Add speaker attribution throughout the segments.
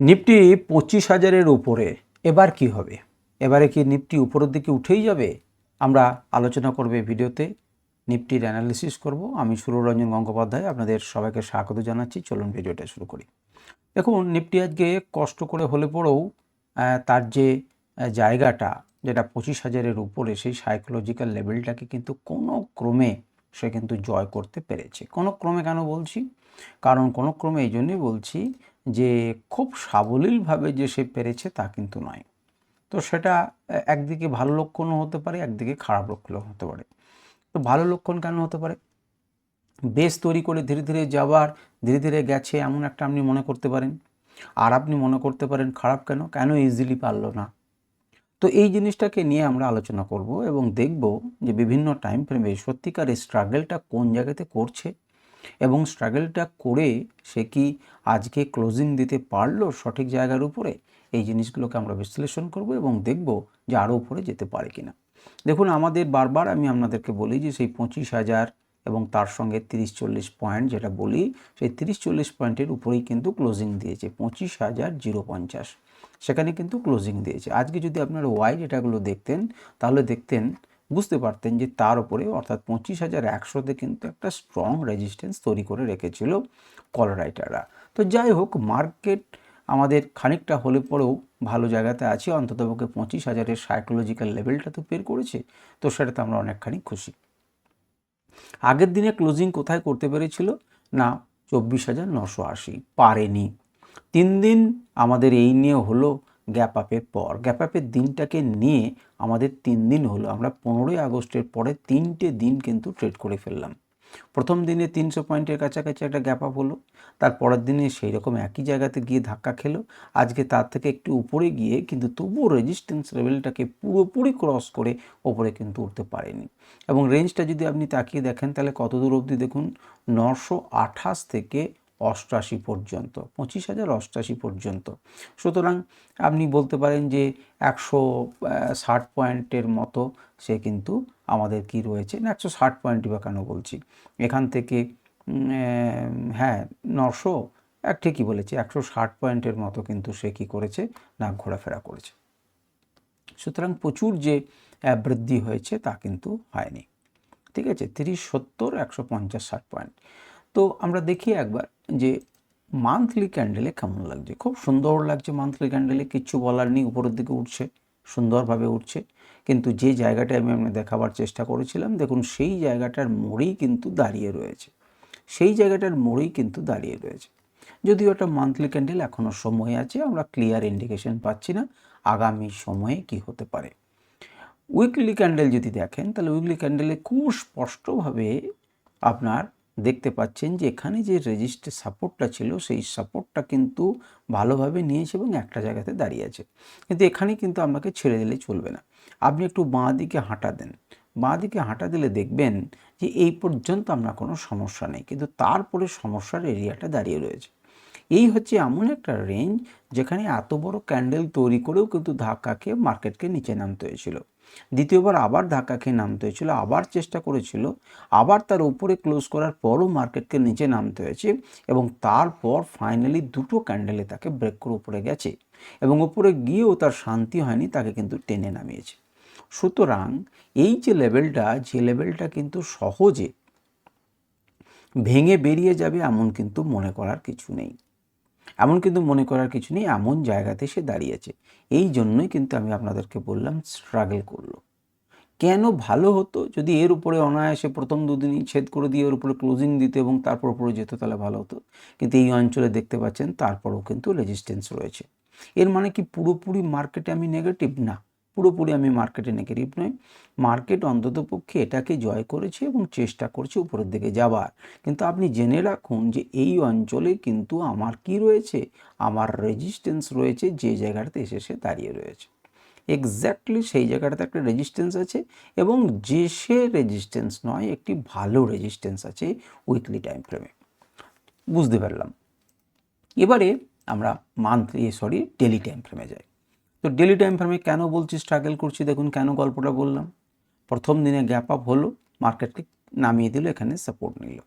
Speaker 1: Nifty পঁচিশ হাজারের উপরে। এবার কি হবে? এবারে কি নিফটি উপরের দিকে উঠেই যাবে? আমরা আলোচনা করব ভিডিওতে। নিফটির অ্যানালিসিস করব। আমি সুররঞ্জন গঙ্গোপাধ্যায় আপনাদের সবাইকে স্বাগত জানাচ্ছি। চলুন ভিডিওটা শুরু করি। দেখুন, নিফটি আজকে কষ্ট করে হলে পরেও তার যে জায়গাটা, যেটা পঁচিশ হাজারের উপরে, সেই সাইকোলজিক্যাল লেভেলটাকে কিন্তু কোনো ক্রমে সে কিন্তু জয় করতে পেরেছে। কোনো ক্রমে কেন বলছি? কারণ কোনো ক্রমে এই জন্যই বলছি যে খুব সাবলীলভাবে যে সে পেরেছে তা কিন্তু নয়। তো সেটা একদিকে ভালো লক্ষণও হতে পারে, একদিকে খারাপ লক্ষণও হতে পারে। তো ভালো লক্ষণ কেন হতে পারে? বেস তৈরি করে ধীরে ধীরে যাবার ধীরে ধীরে গেছে এমন একটা আপনি মনে করতে পারেন। আর আপনি মনে করতে পারেন খারাপ কেন? কেন ইজিলি পারল না? তো এই জিনিসটাকে নিয়ে আমরা আলোচনা করব এবং দেখব যে বিভিন্ন টাইম ফ্রেমে সত্যিকার স্ট্রাগলটা কোন জায়গাতে করছে। এবং স্ট্রাগলটা করে সে কি আজকে ক্লোজিং দিতে পারল সঠিক জায়গার উপরে? এই জিনিসগুলোকে আমরা বিশ্লেষণ করব এবং দেখব যে আরও উপরে যেতে পারে কিনা। দেখুন, আমাদের বারবার আমি আপনাদেরকে বলি যে সেই পঁচিশ হাজার এবং তার সঙ্গে তিরিশ চল্লিশ পয়েন্ট যেটা বলি, সেই তিরিশ চল্লিশ পয়েন্টের উপরেই কিন্তু ক্লোজিং দিয়েছে। পঁচিশ হাজার জিরো পঞ্চাশ। সেখানে কিন্তু ক্লোজিং দিয়েছে। আজকে যদি আপনারা ওয়াই ডেটাগুলো দেখতেন, তাহলে দেখতেন বুঝতে পারতেন যে তার উপরে অর্থাৎ পঁচিশ হাজার একশোতে কিন্তু একটা স্ট্রং রেজিস্ট্যান্স তৈরি করে রেখেছিল কল রাইটাররা তো যাই হোক মার্কেট আমাদের খানিকটা হলে পরেও ভালো জায়গাতে আছে অন্ততপক্ষে পঁচিশ হাজারের সাইকোলজিক্যাল লেভেলটা তো বের করেছে, তো সেটাতে আমরা অনেকখানি খুশি। আগের দিনে ক্লোজিং কোথায় করতে পেরেছিল? না, চব্বিশ হাজার নশো আশি, পারেনি। তিন দিন আমাদের এই নিয়ে হলো গ্যাপ আপের পর। গ্যাপ আপের দিনটাকে নিয়ে আমাদের তিন দিন হলো। আমরা পনেরোই আগস্টের পরে তিনটে দিন কিন্তু ট্রেড করে ফেললাম। প্রথম দিনে তিনশো পয়েন্টের কাছাকাছি একটা গ্যাপ আপ হলো। তার পরের দিনে সেই রকম একই জায়গাতে গিয়ে ধাক্কা খেলো। আজকে তার থেকে একটু উপরে গিয়ে কিন্তু তবুও রেজিস্ট্যান্স লেভেলটাকে পুরোপুরি ক্রস করে ওপরে কিন্তু উঠতে পারেনি। এবং রেঞ্জটা যদি আপনি তাকিয়ে দেখেন, তাহলে কত দূর অবধি দেখুন? নশো আঠাশ থেকে অষ্টআশি পর্যন্ত, পঁচিশ হাজার অষ্টআশি পর্যন্ত। সুতরাং আপনি বলতে পারেন যে একশো ষাট পয়েন্টের মতো সে কিন্তু আমাদের কি রয়েছে? না, একশো ষাট পয়েন্টই বা কেন বলছি? এখান থেকে হ্যাঁ নশো এক ঠিকই বলেছি, একশো ষাট পয়েন্টের মতো কিন্তু সে কি করেছে? না, ঘোরাফেরা করেছে। সুতরাং প্রচুর যে বৃদ্ধি হয়েছে তা কিন্তু হয়নি। ঠিক আছে, তিরিশ, সত্তর, একশো পঞ্চাশ, ষাট পয়েন্ট। তো আমরা দেখি একবার যে মান্থলি ক্যান্ডেলে কেমন লাগছে? খুব সুন্দর লাগছে মান্থলি ক্যান্ডেলে কিচ্ছু বলার নেই, উপরের দিকে উঠছে, সুন্দরভাবে উঠছে। কিন্তু যে জায়গাটা আমি আপনাকে দেখাবার চেষ্টা করেছিলাম, দেখুন সেই জায়গাটার মোড়েই কিন্তু দাঁড়িয়ে রয়েছে। সেই জায়গাটার মোড়েই কিন্তু দাঁড়িয়ে রয়েছে। যদিও ওটা মান্থলি ক্যান্ডেল এখনও সময় আছে, আমরা ক্লিয়ার ইন্ডিকেশন পাচ্ছি না, আগামী সময়ে কি হতে পারে। উইকলি ক্যান্ডেল যদি দেখেন, তাহলে উইকলি ক্যান্ডেলে খুব স্পষ্টভাবে আপনার দেখতে পাচ্ছেন যে এখানে যে রেজিস্টার সাপোর্টটা ছিল, সেই সাপোর্টটা কিন্তু ভালোভাবে নিয়েছে এবং একটা জায়গাতে দাঁড়িয়ে আছে। কিন্তু এখানে কিন্তু আপনাকে ছেড়ে দিলে চলবে না। আপনি একটু বাঁ দিকে হাঁটা দেন। বাঁ দিকে হাঁটা দিলে দেখবেন যে এই পর্যন্ত আপনার কোনো সমস্যা নেই, কিন্তু তারপরে সমস্যার এরিয়াটা দাঁড়িয়ে রয়েছে। এই হচ্ছে এমন একটা রেঞ্জ যেখানে এত বড় ক্যান্ডেল তৈরি করেও কিন্তু ধাক্কা খেয়ে মার্কেটকে নিচে নামতে হয়েছিল। দ্বিতীয়বার আবার ধাক্কা খেয়ে নামতে হয়েছিল, আবার চেষ্টা করেছিল, আবার তার উপরে ক্লোজ করার পরও মার্কেটকে নিচে নামতে হয়েছে এবং তারপর ফাইনালি দুটো ক্যান্ডেলে তাকে ব্রেক করে উপরে গেছে এবং উপরে গিয়েও তার শান্তি হয়নি, তাকে কিন্তু টেনে নামিয়েছে। সুতরাং এই যে লেভেলটা যে লেভেলটা কিন্তু সহজে ভেঙে বেরিয়ে যাবে এমন কিন্তু মনে করার কিছু নেই। এমন কিন্তু মনে করার কিছু নেই, এমন জায়গাতে সে দাঁড়িয়েছে। এই জন্যই কিন্তু আমি আপনাদেরকে বললাম স্ট্রাগল করল। কেন ভালো হতো যদি এর উপরে অনায়াসে প্রথম দুদিনই ছেদ করে দিয়ে এর উপরে ক্লোজিং দিত এবং তারপর উপরে যেত তাহলে ভালো হতো। কিন্তু এই অঞ্চলে দেখতে পাচ্ছেন, তারপরও কিন্তু রেজিস্ট্যান্স রয়েছে। এর মানে কি পুরোপুরি মার্কেটে আমি নেগেটিভ না। পুরোপুরি আমি মার্কেটে নেগেটিভ নই। মার্কেট অন্ততপক্ষে এটাকে জয় করেছে এবং চেষ্টা করছে উপরের দিকে যাবার। কিন্তু আপনি জেনে রাখুন যে এই অঞ্চলে কিন্তু আমার কি রয়েছে? আমার রেজিস্ট্যান্স রয়েছে যে জায়গাটাতে এসে সে দাঁড়িয়ে রয়েছে। এক্স্যাক্টলি সেই জায়গাটাতে একটা রেজিস্ট্যান্স আছে এবং যে সে রেজিস্ট্যান্স নয়, একটি ভালো রেজিস্ট্যান্স আছে উইকলি টাইম ফ্রেমে বুঝতে পারলাম। এবারে আমরা মান্থলি সরি ডেলি টাইম ফ্রেমে যাই। তো ডেলি টাইম ফ্রেমে কেন বলছি স্ট্রাগল করছি? দেখুন কেন গল্পটা বললাম। প্রথম দিনে গ্যাপ আপ হলো মার্কেটকে নামিয়ে দিল, এখানে সাপোর্ট নিল।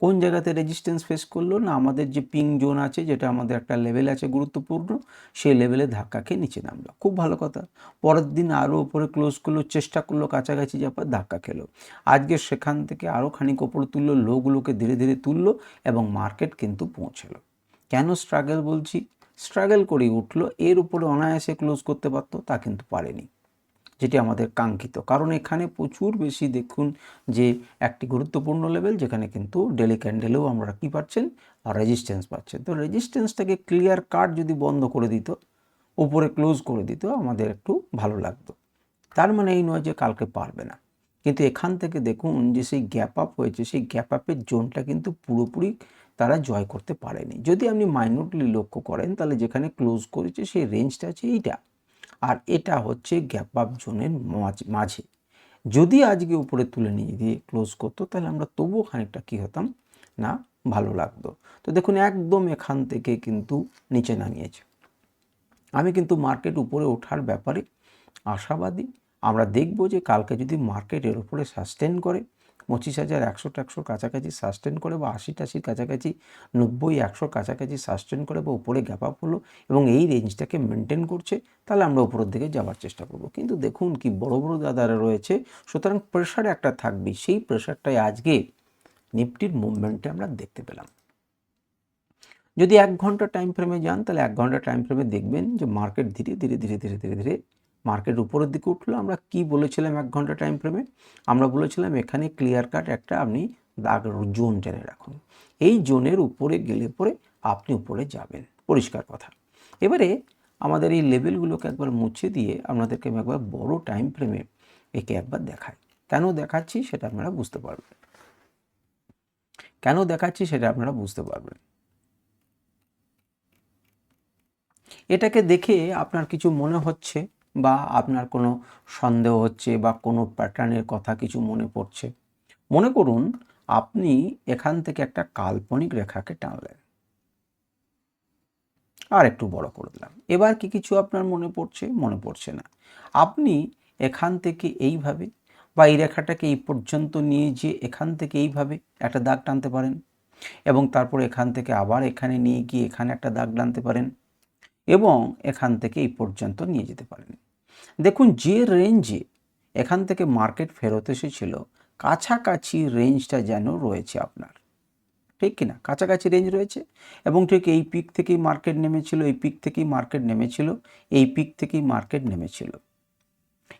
Speaker 1: কোন জায়গাতে রেজিস্ট্যান্স ফেস করল না, আমাদের যে পিং জোন আছে, যেটা আমাদের একটা লেভেল আছে গুরুত্বপূর্ণ, সেই লেভেলে ধাক্কা খেয়ে নিচে নামলো। খুব ভালো কথা। পরের দিন আরও উপরে ক্লোজ করল, চেষ্টা করল, কাছাকাছি যাবার ধাক্কা খেলো। আজকে সেখান থেকে আরও খানিক ওপরে তুললো লোগুলোকে ধীরে ধীরে তুললো এবং মার্কেট কিন্তু পৌঁছলো। কেন স্ট্রাগল বলছি? স্ট্রাগল করে উঠল। এর উপরে অনায়াসে ক্লোজ করতে পারতো, তা কিন্তু পারেনি, যেটি আমাদের কাঙ্ক্ষিত। কারণ এখানে প্রচুর বেশি দেখুন যে একটি গুরুত্বপূর্ণ লেভেল, যেখানে কিন্তু ডেলি ক্যান্ডেলেও আমরা কী পাচ্ছেন? রেজিস্ট্যান্স পাচ্ছেন। তো রেজিস্ট্যান্সটাকে ক্লিয়ার কাট যদি বন্ধ করে দিত, উপরে ক্লোজ করে দিত, আমাদের একটু ভালো লাগতো। তার মানে এই নয় যে কালকে পারবে না। কিন্তু এখান থেকে দেখুন যে সেই গ্যাপ আপ হয়েছে, সেই গ্যাপ আপের জোনটা কিন্তু পুরোপুরি তারা জয় করতে পারেনি। যদি আপনি মাইনরলি লক্ষ্য করেন, তাহলে যেখানে ক্লোজ করেছে সেই রেঞ্জটা আছে এইটা। আর এটা হচ্ছে গ্যাপ আপ জোনের মাঝে যদি আজকে উপরে তুলে নিয়ে দিয়ে ক্লোজ করতো, তাহলে আমরা তবুও খানিকটা কী হতাম? না, ভালো লাগতো। তো দেখুন, একদম এখান থেকে কিন্তু নিচে নামিয়েছে। আমি কিন্তু মার্কেট উপরে ওঠার ব্যাপারে আশাবাদী। আমরা দেখব যে কালকে যদি মার্কেট এর উপরে সাস্টেন করে পঁচিশ হাজার একশো টাকশোর কাছাকাছি সাস্টেন করে বা আশি টাশির কাছাকাছি, নব্বই একশোর কাছাকাছি সাস্টেন করে বা উপরে গ্যাপ আপ হলো এবং এই রেঞ্জটাকে মেনটেন করছে, তাহলে আমরা উপরের দিকে যাওয়ার চেষ্টা করব। কিন্তু দেখুন কি বড় বড় দাদারা রয়েছে, সুতরাং প্রেশার একটা থাকবে, সেই প্রেশারটাই আজকে নিফটির মুভমেন্টে আমরা দেখতে পেলাম। যদি এক ঘণ্টা টাইম ফ্রেমে যান, তাহলে এক ঘণ্টা টাইম ফ্রেমে দেখবেন যে মার্কেট ধীরে ধীরে ধীরে ধীরে ধীরে ধীরে মার্কেট উপরের দিকে উঠল, আমরা কি বলেছিলাম এক ঘণ্টা টাইম ফ্রেমে আমরা বলেছিলাম এখানে ক্লিয়ার কাট একটা আপনি দাগ জোন টেনে রাখুন। এই জোনের উপরে গেলে পরে আপনি উপরে যাবেন। পরিষ্কার কথা। এবারে আমাদের এই লেভেলগুলোকে একবার মুছে দিয়ে আপনাদেরকে আমি একবার বড় টাইম ফ্রেমে একে একবার দেখাই। কেন দেখাচ্ছি সেটা আপনারা বুঝতে পারবেন। কেন দেখাচ্ছি সেটা আপনারা বুঝতে পারবেন। এটাকে দেখে আপনার কিছু মনে হচ্ছে। বা আপনার কোনো সন্দেহ হচ্ছে বা কোনো প্যাটার্নের কথা কিছু মনে পড়ছে, মনে করুন আপনি এখান থেকে একটা কাল্পনিক রেখাকে টানলেন। আর একটু বড় করে দিলাম। এবার কি কিছু আপনার মনে পড়ছে? মনে পড়ছে না। আপনি এখান থেকে এইভাবে বা এই রেখাটাকে এই পর্যন্ত নিয়ে যে এখান থেকে এইভাবে একটা দাগ টানতে পারেন এবং তারপর এখান থেকে আবার এখানে নিয়ে গিয়ে এখানে একটা দাগ টানতে পারেন এবং এখান থেকে এই পর্যন্ত নিয়ে যেতে পারেন। দেখুন, যে রেঞ্জে এখান থেকে মার্কেট ফেরত এসেছিল, কাছাকাছি রেঞ্জটা যেন রয়েছে আপনার। ঠিক কিনা কাছাকাছি রেঞ্জ রয়েছে এবং ঠিক এই পিক থেকেই মার্কেট নেমেছিল, এই পিক থেকেই মার্কেট নেমেছিল, এই পিক থেকেই মার্কেট নেমেছিল।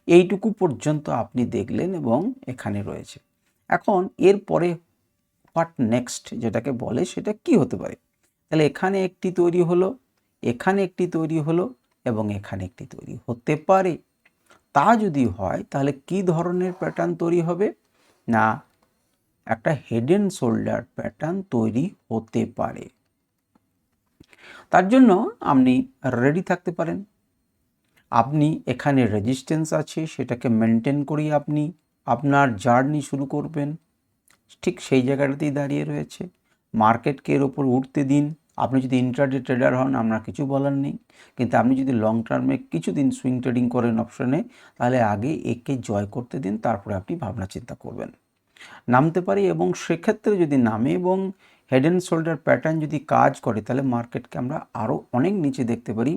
Speaker 1: এইটুকু পর্যন্ত আপনি দেখলেন এবং এখানে রয়েছে। এখন এর পরে হোয়াট নেক্সট যেটাকে বলে সেটা কি হতে পারে? তাহলে এখানে একটি তৈরি হলো, এখানে একটি তৈরি হলো এবং এখানে একটি তৈরি হতে পারে। তা যদি হয়, তাহলে কি ধরনের প্যাটার্ন তৈরি হবে? না, একটা হেড অ্যান্ড শোল্ডার প্যাটার্ন তৈরি হতে পারে। তার জন্য আপনি রেডি থাকতে পারেন। আপনি এখানে রেজিস্ট্যান্স আছে, সেটাকে মেনটেন করেই আপনি আপনার জার্নি শুরু করবেন। ঠিক সেই জায়গাটাতেই দাঁড়িয়ে রয়েছে। মার্কেটকে এর ওপর উঠতে দিন। আপনি যদি ইন্টারডে ট্রেডার হন আপনার কিছু বলার নেই। কিন্তু আপনি যদি লং টার্মে কিছুদিন সুইং ট্রেডিং করেন অপশনে তাহলে আগে একে জয় করতে দিন, তারপরে আপনি ভাবনা চিন্তা করবেন। নামতে পারি এবং সেক্ষেত্রে যদি নামে এবং হেড অ্যান্ড শোল্ডার প্যাটার্ন যদি কাজ করে, তাহলে মার্কেটকে আমরা আরও অনেক নিচে দেখতে পারি।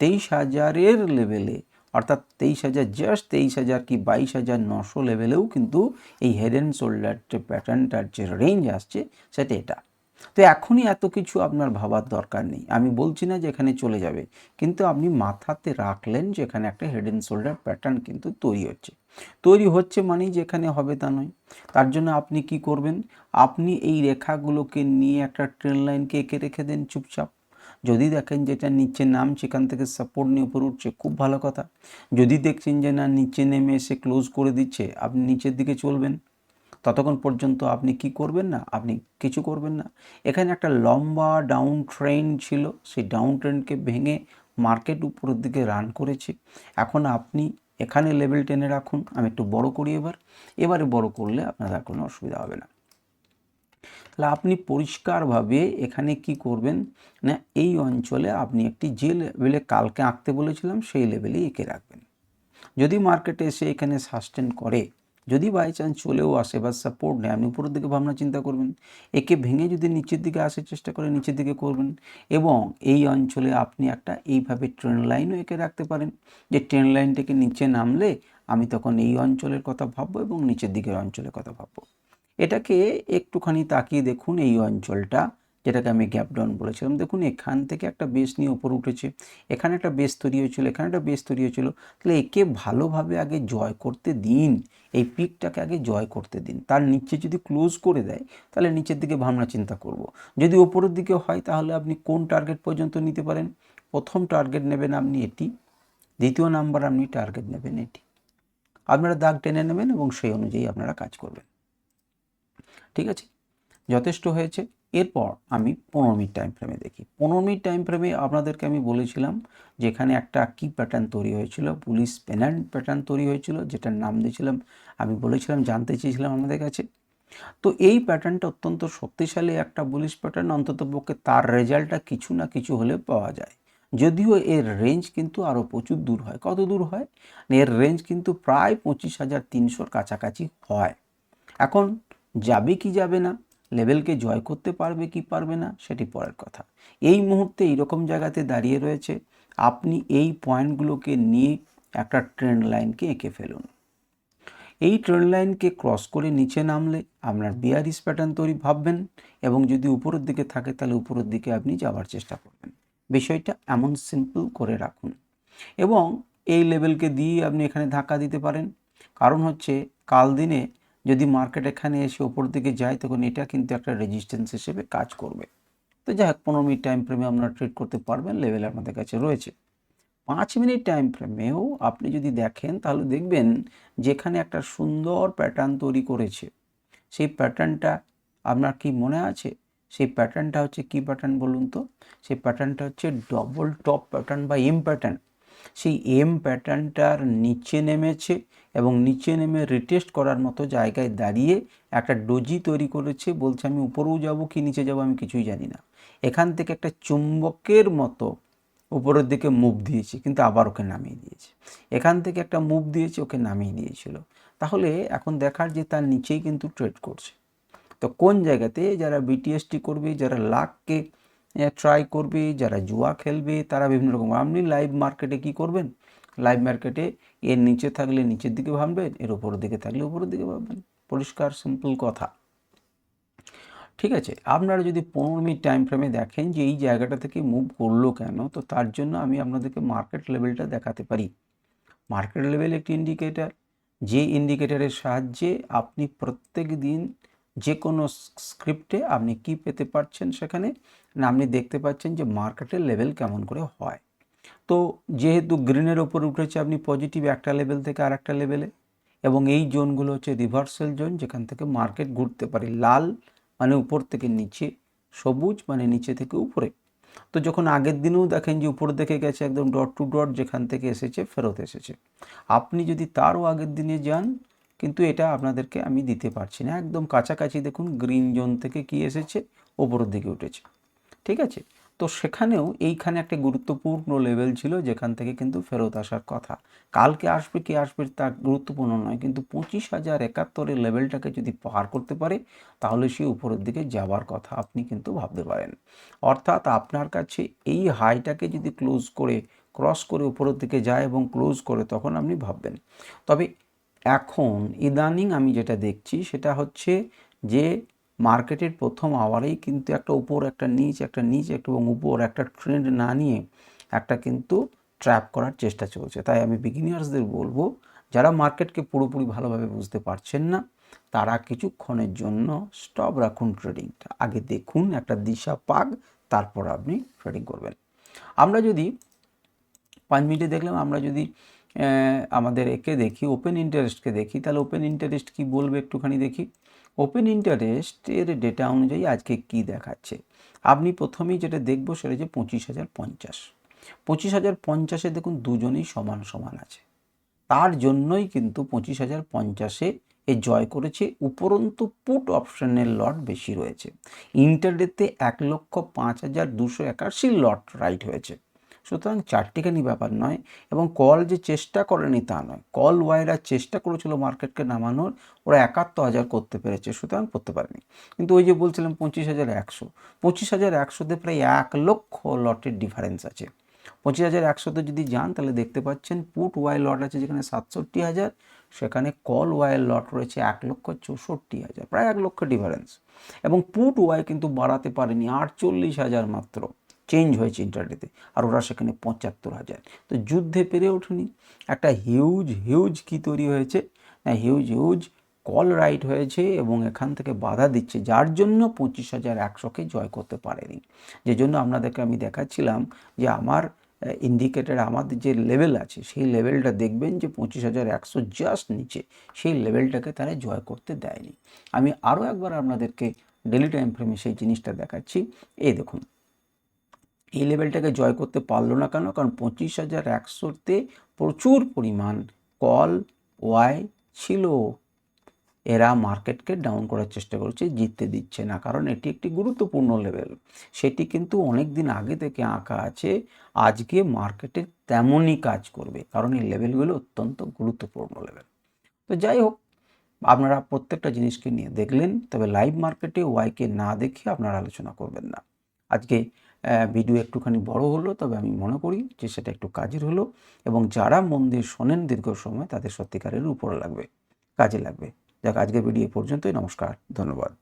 Speaker 1: তেইশ হাজারের লেভেলে অর্থাৎ তেইশ হাজার জাস্ট তেইশ হাজার কি বাইশ হাজার নশো লেভেলেও কিন্তু এই হেড অ্যান্ড শোল্ডার যে প্যাটার্নটার যে রেঞ্জ আসছে, সেটা এটা। তো এখনই এত কিছু আপনার ভাবার দরকার নেই। আমি বলছি না যে এখানে চলে যাবে, কিন্তু আপনি মাথাতে রাখলেন যে এখানে একটা হেড অ্যান্ড শোল্ডার প্যাটার্ন কিন্তু তৈরি হচ্ছে। তৈরি হচ্ছে মানেই যে এখানে হবে তা নয়। তার জন্য আপনি কি করবেন? আপনি এই রেখাগুলোকে নিয়ে একটা ট্রেন লাইনকে এঁকে রেখে দেন চুপচাপ। যদি দেখেন যেটা নিচে নাম, সেখান থেকে সাপোর্ট নিয়ে উপরে উঠছে, খুব ভালো কথা। যদি দেখছেন যে না, নিচে নেমে এসে ক্লোজ করে দিচ্ছে, আপনি নিচের দিকে চলবেন। ততক্ষণ পর্যন্ত আপনি কি করবেন না? আপনি কিছু করবেন না। এখানে একটা লম্বা ডাউন ট্রেন্ড ছিল। সেই ডাউন ট্রেন্ডকে ভেঙে মার্কেট উপরের দিকে রান করেছে। এখন আপনি এখানে লেভেল টেনে রাখুন। আমি একটু বড় করি এবার। এবারে বড় করলে আপনার আর কোনো অসুবিধা হবে না। তাহলে আপনি পরিষ্কারভাবে এখানে কি করবেন? না, এই অঞ্চলে আপনি একটি যে লেভেলে কালকে আঁকতে বলেছিলাম, সেই লেভেলেই এঁকে রাখবেন। যদি মার্কেটে এসে এখানে সাস্টেন করে যদি বাই চান্স চলেও আসে বা সাপোর্ট নেয়, আপনি উপরের দিকে ভাবনা চিন্তা করবেন। একে ভেঙে যদি নিচের দিকে আসার চেষ্টা করে নিচের দিকে করবেন এবং এই অঞ্চলে আপনি একটা এইভাবে ট্রেন লাইনও এঁকে রাখতে পারেন। যে ট্রেন লাইনটাকে নিচে নামলে আমি তখন এই অঞ্চলের কথা ভাববো এবং নিচের দিকের অঞ্চলের কথা ভাববো। এটাকে একটুখানি তাকিয়ে দেখুন এই অঞ্চলটা যেটাকে আমি গ্যাপ ডাউন বলেছিলাম। দেখুন, এখান থেকে একটা বেস নিয়ে ওপর উঠেছে, এখানে একটা বেস তৈরি হয়েছিল, এখানে একটা বেস তৈরি হয়েছিল। তাহলে একে ভালোভাবে আগে জয় করতে দিন, এই পিকটাকে আগে জয় করতে দিন। তার নিচে যদি ক্লোজ করে দেয়, তাহলে নিচের দিকে ভাবনা চিন্তা করব। যদি ওপরের দিকে হয়, তাহলে আপনি কোন টার্গেট পর্যন্ত নিতে পারেন? প্রথম টার্গেট নেবেন আপনি এটি, দ্বিতীয় নাম্বার আপনি টার্গেট নেবেন এটি। আপনারা দাগ টেনে নেবেন এবং সেই অনুযায়ী আপনারা কাজ করবেন। ঠিক আছে? যথেষ্ট হয়েছে। এরপর আমি পনেরো মিনিট টাইম ফ্রেমে দেখি। পনেরো মিনিট টাইম ফ্রেমে আপনাদেরকে আমি বলেছিলাম যেখানে একটা কি প্যাটার্ন তৈরি হয়েছিল পুলিশ পেনান্ট প্যাটার্ন তৈরি হয়েছিল, যেটার নাম দিয়েছিলাম, আমি বলেছিলাম, জানতে চেয়েছিলাম আমাদের কাছে। তো এই প্যাটার্নটা অত্যন্ত শক্তিশালী একটা পুলিশ প্যাটার্ন অন্তত পক্ষে তার রেজাল্টটা কিছু না কিছু হলে পাওয়া যায়। যদিও এর রেঞ্জ কিন্তু আরও প্রচুর দূর হয়। কত দূর হয়? এর রেঞ্জ কিন্তু প্রায় পঁচিশ হাজার তিনশোর কাছাকাছি হয়। এখন যাবে কি যাবে না? লেভেলকে জয় করতে পারবে কি পারবে না সেটি পরের কথা। এই মুহূর্তে এইরকম জায়গাতে দাঁড়িয়ে রয়েছে, আপনি এই পয়েন্টগুলোকে নিয়ে একটা ট্রেন্ড লাইনকে এঁকে ফেলুন। এই ট্রেন্ড লাইনকে ক্রস করে নিচে নামলে আপনার বিয়ারিস প্যাটার্ন তৈরি ভাববেন এবং যদি উপরের দিকে থাকে তাহলে উপরের দিকে আপনি যাওয়ার চেষ্টা করবেন। বিষয়টা এমন সিম্পল করে রাখুন এবং এই লেভেলকে দিয়ে আপনি এখানে ধাক্কা দিতে পারেন। কারণ হচ্ছে কাল দিনে যদি মার্কেট এখানে এসে ওপর দিকে যায়, তখন এটা কিন্তু একটা রেজিস্ট্যান্স হিসেবে কাজ করবে। তো যাই হোক, পনেরো মিনিট টাইম ফ্রেমে আপনারা ট্রেড করতে পারবেন লেভেল আমাদের কাছে রয়েছে। পাঁচ মিনিট টাইম ফ্রেমেও আপনি যদি দেখেন, তাহলে দেখবেন যেখানে একটা সুন্দর প্যাটার্ন তৈরি করেছে, সেই প্যাটার্নটা আপনার কি মনে আছে? সেই প্যাটার্নটা হচ্ছে কি প্যাটার্ন বলুন তো? সেই প্যাটার্নটা হচ্ছে ডবল টপ প্যাটার্ন বা এম প্যাটার্ন সেই এম প্যাটার্নটার নিচে নেমেছে এবং নিচে নেমে রিটেস্ট করার মতো জায়গায় দাঁড়িয়ে একটা ডোজি তৈরি করেছে, বলছে আমি উপরেও যাব কি নিচে যাব আমি কিছুই জানি না। এখান থেকে একটা চুম্বকের মতো উপরের দিকে মুভ দিয়েছে, কিন্তু আবার ওকে নামিয়ে দিয়েছে। এখান থেকে একটা মুভ দিয়েছে, ওকে নামিয়ে দিয়েছিল। তাহলে এখন দেখার যে তার নিচেই কিন্তু ট্রেড করছে। তো কোন জায়গাতে যারা বিটিএসটি করবে, যারা লাখকে ট্রাই করবে, যারা জুয়া খেলবে, তারা বিভিন্ন রকম। আপনি লাইভ মার্কেটে কি করবেন? লাইভ মার্কেটে এর নিচে থাকলে নিচের দিকে ভাববেন, এর উপরের দিকে থাকলে উপরের দিকে ভাববেন। পরিষ্কার সিম্পল কথা। ঠিক আছে, আপনারা যদি পনেরো মিনিট টাইম ফ্রেমে দেখেন যে এই জায়গাটা থেকে মুভ করল কেন, তো তার জন্য আমি আপনাদেরকে মার্কেট লেভেলটা দেখাতে পারি। মার্কেট লেভেল একটি ইন্ডিকেটার যে ইন্ডিকেটারের সাহায্যে আপনি প্রত্যেক দিন যে কোনো স্ক্রিপ্টে আপনি কি পেতে পারছেন সেখানে, না আপনি দেখতে পাচ্ছেন যে মার্কেটের লেভেল কেমন করে হয়। তো যেহেতু গ্রিনের ওপর উঠেছে, আপনি পজিটিভ একটা লেভেল থেকে আর একটা লেভেলে এবং এই জোনগুলো হচ্ছে রিভার্সাল জোন, যেখান থেকে মার্কেট ঘুরতে পারে। লাল মানে উপর থেকে নিচে, সবুজ মানে নিচে থেকে উপরে। তো যখন আগের দিনেও দেখেন যে উপর দেখে গেছে, একদম ডট টু ডট যেখান থেকে এসেছে, ফেরত এসেছে। আপনি যদি তারও আগের দিনে যান, কিন্তু এটা আপনাদেরকে আমি দিতে পারছি না। একদম কাছাকাছি দেখুন গ্রিন জোন থেকে কি এসেছে, ওপরের দিকে উঠেছে। ঠিক আছে? তো সেখানেও এইখানে একটা গুরুত্বপূর্ণ লেভেল ছিল, যেখান থেকে কিন্তু ফেরত আসার কথা। কালকে আসবে কি আসবে তা গুরুত্বপূর্ণ নয়, কিন্তু পঁচিশ হাজার একাত্তরের লেভেলটাকে যদি পার করতে পারে, তাহলে সে উপরের দিকে যাওয়ার কথা আপনি কিন্তু ভাবতে পারেন। অর্থাৎ আপনার কাছে এই হাইটাকে যদি ক্লোজ করে ক্রস করে উপরের দিকে যায় এবং ক্লোজ করে, তখন আপনি ভাববেন। তবে এখন ইদানিং আমি যেটা দেখছি, সেটা হচ্ছে যে মার্কেটের প্রথম আওয়ারেই কিন্তু একটা উপর, একটা নিচ একটা নিচ একটা এবং উপর, একটা ট্রেন্ড না নিয়ে একটা কিন্তু ট্র্যাপ করার চেষ্টা চলছে। তাই আমি বিগিনিয়ার্সদের বলব, যারা মার্কেটকে পুরোপুরি ভালোভাবে বুঝতে পারছেন না, তারা কিছুক্ষণের জন্য স্টপ রাখুন ট্রেডিংটা আগে দেখুন একটা দিশা পাক, তারপর আপনি ট্রেডিং করবেন। আমরা যদি, পাঁচ মিনিটে দেখলাম, আমরা যদি আমাদের একে দেখি ওপেন ইন্টারেস্টকে দেখি, তাহলে ওপেন ইন্টারেস্ট কি বলবে একটুখানি দেখি। ওপেন ইন্টারেস্টের ডেটা অনুযায়ী আজকে কি দেখাচ্ছে? আপনি প্রথমেই যেটা দেখব সেটা যে পঁচিশ হাজার পঞ্চাশ। পঁচিশ হাজার পঞ্চাশে দেখুন দুজনেই সমান সমান আছে। তার জন্যই কিন্তু পঁচিশ হাজার পঞ্চাশে এ জয় করেছে উপরন্তু পুট অপশনের লট বেশি রয়েছে। ইন্টারডেতে এক লক্ষ পাঁচ হাজার দুশো একাশি লট রাইট হয়েছে। সুতরাং চারটিখানি ব্যাপার নয় এবং কল যে চেষ্টা করেনি তা নয়। কল ওয়াইরা চেষ্টা করেছিল মার্কেটকে নামানোর, ওরা একাত্তর হাজার করতে পেরেছে, সুতরাং করতে পারেনি। কিন্তু ওই যে বলছিলাম পঁচিশ হাজার একশো, পঁচিশ হাজার একশোতে প্রায় এক লক্ষ লটের ডিফারেন্স আছে। পঁচিশ হাজার একশোতে যদি যান, তাহলে দেখতে পাচ্ছেন পুট ওয়াই লট আছে যেখানে সাতষট্টি হাজার, সেখানে কল ওয়াইয়ের লট রয়েছে এক লক্ষ চৌষট্টি হাজার, প্রায় এক লক্ষ ডিফারেন্স। এবং পুট ওয়াই কিন্তু বাড়াতে পারেনি, আটচল্লিশ হাজার মাত্র। চেঞ্জ হয়েছে ইন্টারডেতে আর ওরা সেখানে পঁচাত্তর হাজার। তো যুদ্ধে পেরে ওঠেনি। একটা হিউজ হিউজ কি তৈরি হয়েছে? না হিউজ হিউজ কল রাইট হয়েছে এবং এখান থেকে বাধা দিচ্ছে, যার জন্য পঁচিশ হাজার একশোকে জয় করতে পারেনি। যে জন্য আপনাদেরকে আমি দেখাচ্ছিলাম যে আমার ইন্ডিকেটার আমাদের যে লেভেল আছে, সেই লেভেলটা দেখবেন যে পঁচিশ হাজার একশো জাস্ট নিচে, সেই লেভেলটাকে তারা জয় করতে দেয়নি। আমি আরও একবার আপনাদেরকে ডেলি টাইম ফ্রেমে সেই জিনিসটা দেখাচ্ছি। এই দেখুন। এই লেভেলটাকে জয় করতে পারল না কেন? কারণ পঁচিশ হাজার একশোতে প্রচুর পরিমাণ কল, ওয়াই ছিল। এরা মার্কেটকে ডাউন করার চেষ্টা করছে, জিততে দিচ্ছে না, কারণ এটি একটি গুরুত্বপূর্ণ লেভেল। সেটি কিন্তু অনেক দিন আগে থেকে আঁকা আছে। আজকে মার্কেটে তেমনই কাজ করবে, কারণ এই লেভেলগুলো অত্যন্ত গুরুত্বপূর্ণ লেভেল। তো যাই হোক, আপনারা প্রত্যেকটা জিনিসকে নিয়ে দেখলেন, তবে লাইভ মার্কেটে ওয়াইকে না দেখে আপনারা আলোচনা করবেন না। আজকে ভিডিও একটুখানি বড় হলো, তবে আমি মনে করি যে সেটা একটু কাজের হলো এবং যারা মন দিয়ে শোনেন দীর্ঘ সময়, তাদের সত্যিকারের উপরে লাগবে, কাজে লাগবে। যাক, আজকের ভিডিও পর্যন্তই, নমস্কার, ধন্যবাদ।